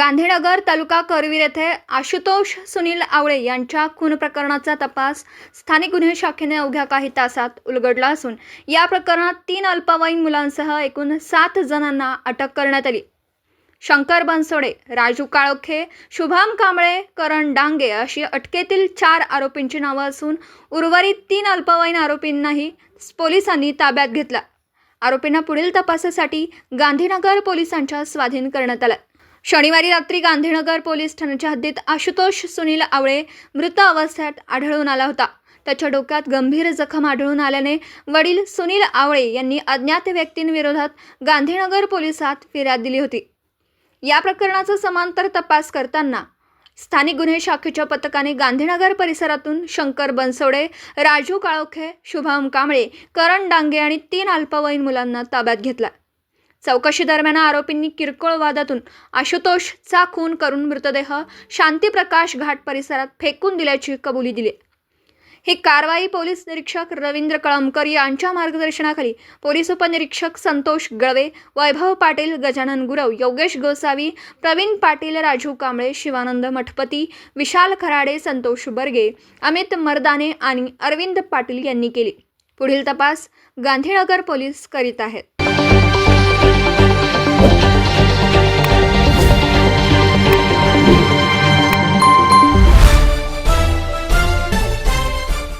गांधीनगर तालुका करवीर येथे आशुतोष सुनील आवळे यांच्या खून प्रकरणाचा तपास स्थानिक गुन्हे शाखेने अवघ्या काही तासात उलगडला असून या प्रकरणात तीन अल्पवयीन मुलांसह एकूण सात जणांना अटक करण्यात आली. शंकर बनसोडे राजू काळोखे शुभम कांबळे करण डांगे अशी अटकेतील चार आरोपींची नावं असून उर्वरित तीन अल्पवयीन आरोपींनाही पोलिसांनी ताब्यात घेतला. आरोपींना पुढील तपासासाठी गांधीनगर पोलिसांच्या स्वाधीन करण्यात आलं. शनिवारी रात्री गांधीनगर पोलीस ठाण्याच्या हद्दीत आशुतोष सुनील आवळे मृत अवस्थेत आढळून आला होता. त्याच्या डोक्यात गंभीर जखम आढळून आल्याने वडील सुनील आवळे यांनी अज्ञात व्यक्तींविरोधात गांधीनगर पोलिसात फिर्याद दिली होती. या प्रकरणाचा समांतर तपास करताना स्थानिक गुन्हे शाखेच्या पथकाने गांधीनगर परिसरातून शंकर बनसोडे राजू काळोखे शुभम कांबळे करण डांगे आणि तीन अल्पवयीन मुलांना ताब्यात घेतला. चौकशीदरम्यान आरोपींनी किरकोळ वादातून आशुतोषचा खून करून मृतदेह शांतीप्रकाश घाट परिसरात फेकून दिल्याची कबुली दिली. ही कारवाई पोलीस निरीक्षक रवींद्र कळमकर यांच्या मार्गदर्शनाखाली पोलीस उपनिरीक्षक संतोष गळवे वैभव पाटील गजानन गुरव योगेश गोसावी प्रवीण पाटील राजू कांबळे शिवानंद मठपती विशाल खराडे संतोष बर्गे अमित मर्दाने आणि अरविंद पाटील यांनी केली. पुढील तपास गांधीनगर पोलीस करीत आहेत.